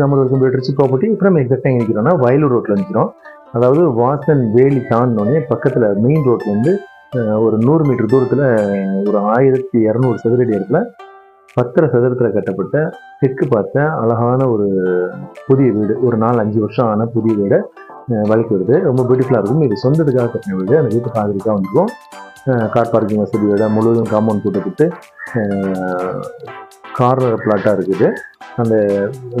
நம்ம இருக்கும் ட்ரிச்சி ப்ராப்பர்ட்டி இப்போ நம்ம எக்ஸாக்டாக எங்கே நிற்கிறோம்னா வயலூர் ரோட்டில் நிற்கிறோம் அதாவது வாசன் வேலி தாண்டினோடனே பக்கத்தில் மெயின் ரோட்லேருந்து ஒரு நூறு மீட்டர் தூரத்தில் ஒரு ஆயிரத்தி இரநூறு சதுரடி இடத்துல பத்திர சதுரத்தில் கட்டப்பட்ட தெற்கு பார்த்த அழகான ஒரு புதிய வீடு. ஒரு நாலு அஞ்சு வருஷம் ஆன புதிய வீடு வழக்கு வீடு ரொம்ப பியூட்டிஃபுல்லாக இருக்கும். இது சொந்தத்துக்காக கட்டின வீடு. அந்த வீட்டு பார்க்குறதுக்காக வந்துருக்கும். கார் பார்க்கிங் வசதி விட முழுவதும் காம்பவுண்ட் போட்டுக்கிட்டு கார்னர் பிளாட்டாக இருக்குது. அந்த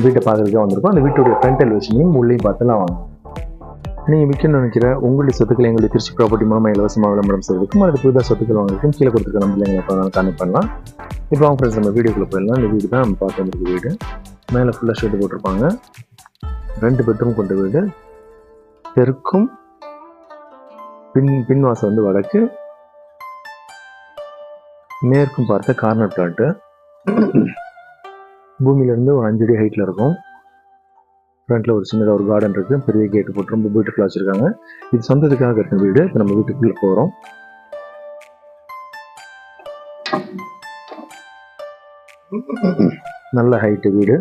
வீட்டை பார்க்குறதுக்காக வந்திருக்கோம். அந்த வீட்டுடைய ஃப்ரண்ட் எலிவேஷனையும் உள்ளேயும் பார்த்துலாம் வாங்க. நீங்கள் விற்கணும்னு நினைக்கிற உங்களுடைய சொத்துக்களை எங்களுடைய திருச்சி ப்ராப்பர்ட்டி மூலமாக இலவசமாக விளம்பரம் செய்வதற்கும் அல்லது புதுதாக சொத்துக்கள் வாங்குறதுக்கும் கீழே கொடுத்துருக்க நம்ம எங்களை கான்டெக்ட் பண்ணலாம். இப்போ அவங்க ஃப்ரெண்ட்ஸ் நம்ம வீடியோக்குள்ளே போயிடலாம். இந்த வீடு தான் நம்ம பார்க்க வந்திருக்க வீடு. மேலே ஃபுல்லாக ஷெட்டு போட்டிருப்பாங்க. ரெண்டு பெட்ரூம் கொண்ட வீடு. தெற்கும் பின் பின்வாசல் வந்து வடக்கு. மேற்கும் பார்த்த கார்னர் பிளாட்டு பூமியிலேருந்து ஒரு அஞ்சு அடி ஹைட்டில் இருக்கும். ஃப்ரண்ட்டில் ஒரு சின்னதாக ஒரு கார்டன் இருக்குது பெரிய கேட்டு போட்டு ரொம்ப பியூட்டிஃபுல்லாக வச்சுருக்காங்க. இது சொந்தத்துக்காக இருக்கிற வீடு. இப்போ நம்ம வீட்டுக்குள்ளே போகிறோம் நல்ல ஹைட்டு வீடு.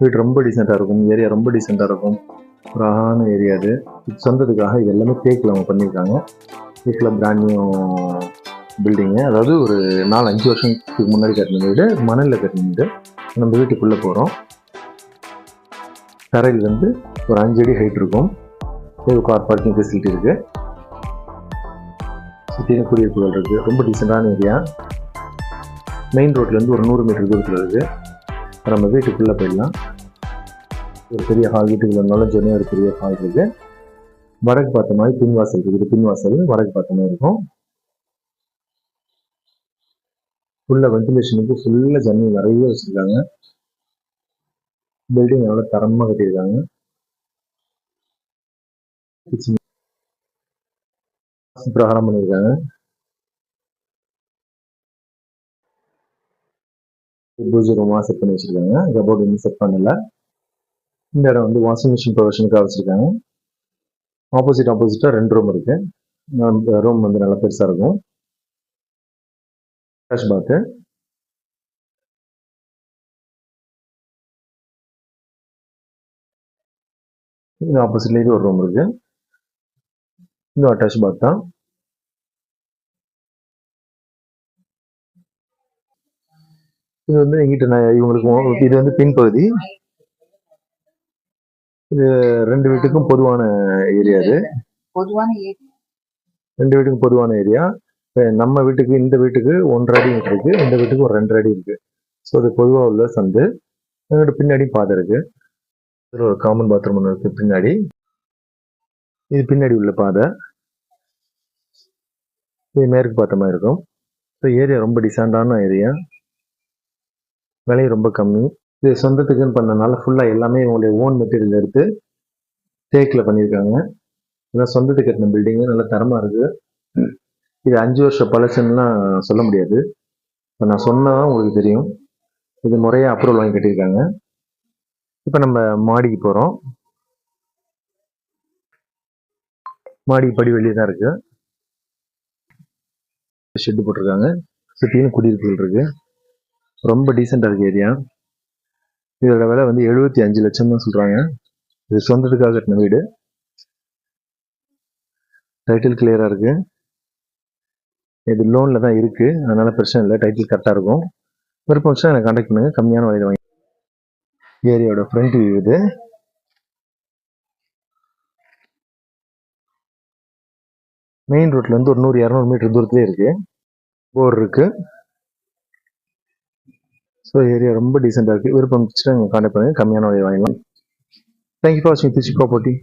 வீடு ரொம்ப டீசெண்டாக இருக்கும். ஏரியா ரொம்ப டீசெண்டாக இருக்கும். ஒரு அழகான ஏரியா அது. இது சொந்தத்துக்காக இது எல்லாமே தேக்கில் அவங்க பண்ணியிருக்காங்க. தேக்கில் பிராண்ட் நியூ பில்டிங்கு அதாவது ஒரு நாலு அஞ்சு வருஷத்துக்கு முன்னாடி கட்டின வீடு மணலில் கட்டின வீடு. நம்ம வீட்டுக்குள்ளே போகிறோம் தரையில் வந்து ஒரு அஞ்சு அடி ஹைட் இருக்கும். இது கார் பார்க்கிங் ஃபெசிலிட்டி இருக்குது சுற்றின குடியிருப்புகள் இருக்குது ரொம்ப டீசெண்டான ஏரியா மெயின் ரோட்லேருந்து ஒரு நூறு மீட்டர் தூரத்தில் இருக்குது நம்ம வீட்டுக்குள்ளே போயிடலாம். ஒரு பெரிய ஹால் வீட்டுக்குள்ள நுழைஞ்சோடனே ஒரு பெரிய ஹால் இருக்குது வடக்கு பார்த்த மாதிரி பின்வாசல் இருக்குது. பின்வாசல் வடக்கு பார்த்த மாதிரி இருக்கும். ஃபுல்லாக வென்டிலேஷனுக்கு ஃபுல்லாக ஜன்னல் நிறைய வச்சுருக்காங்க. பில்டிங் நல்லா தரமாக கட்டியிருக்காங்க. பிரகாரம் பண்ணியிருக்காங்க. பூஜை ரூமாக செட் பண்ணி வச்சிருக்காங்க. கபோர்ட் இன்னும் செட் பண்ணல. இந்த இடம் வந்து வாஷிங் மிஷின் ப்ரொவிஷனுக்காக வச்சிருக்காங்க. ஆப்போசிட் ஆப்போசிட்டாக ரெண்டு ரூம் இருக்கு. ரூம் வந்து நல்லா பெருசாக இருக்கும். அட்டாச் பாத்து இது ஆப்போசிட்ல இது ஒரு ரூம் இருக்கு. இது அட்டாச் பாத் தான். இது வந்து எங்கிட்ட நான் இவங்களுக்கு இது வந்து பின்பகுதி. இது ரெண்டு வீட்டுக்கும் பொதுவான ஏரியா இது. பொதுவான ஏரியா ரெண்டு வீட்டுக்கும் பொதுவான ஏரியா நம்ம வீட்டுக்கு இந்த வீட்டுக்கு ஒன்றரை அடி இருக்கு இந்த வீட்டுக்கு ஒரு ரெண்டரை அடி இருக்குது ஸோ அது பொதுவாக உள்ள சந்து. எங்களோட பின்னாடி பாதை இருக்கு. இதில் ஒரு காமன் பாத்ரூம் ஒன்று இருக்குது பின்னாடி. இது பின்னாடி உள்ள பாதை. இது மேற்கு பார்த்த மாதிரி இருக்கும். ஸோ ஏரியா ரொம்ப டிசாண்டான ஏரியா விலையும் ரொம்ப கம்மி. இது சொந்தத்துக்குன்னு பண்ணனால ஃபுல்லாக எல்லாமே இவங்களுடைய ஓன் மெட்டீரியல் எடுத்து தேக்கில் பண்ணியிருக்காங்க இதெல்லாம் சொந்தத்துக்கு கட்டின பில்டிங்கு நல்லா தரமாக இருக்குது இது அஞ்சு வருஷம் பழசுன்னுலாம் சொல்ல முடியாது. இப்போ நான் சொன்னால் உங்களுக்கு தெரியும். இது முறையாக அப்ரூவல் வாங்கி கட்டியிருக்காங்க. இப்போ நம்ம மாடிக்கு போகிறோம் மாடி படி வெளியே தான் இருக்குது ஷெட்டு போட்டிருக்காங்க. சுற்றியும் குடியிருப்புகள் இருக்குது ரொம்ப டீசெண்டாக இருக்குது ஏரியா இதோட விலை வந்து எழுபத்தி அஞ்சு லட்சம் தான் சொல்கிறாங்க இது சொந்தத்துக்காக கட்டின வீடு. டைட்டில் கிளியராக இருக்குது இது லோனில் தான் இருக்குது அதனால் பிரச்சனை இல்லை. டைட்டில் கரெக்டாக இருக்கும். விருப்பம் வச்சா எனக்கு கான்டாக்ட் பண்ணுங்கள் கம்மியான விலையில் வாங்கி ஏரியாவோட ஃப்ரண்ட் வியூ இது. மெயின் ரோட்லேருந்து ஒரு நூறு இரநூறு மீட்டர் தூரத்துலேயே இருக்குது போர் இருக்குது ஸோ ஏரியா ரொம்ப டீசெண்டாக இருக்குது விருப்பம் வச்சுட்டு கான்டாக்ட் பண்ணுங்க. கம்மியான விலையை வாங்கலாம் தேங்க்யூ ஃபார் வாட்சிங் திருச்சி ப்ராப்பர்ட்டி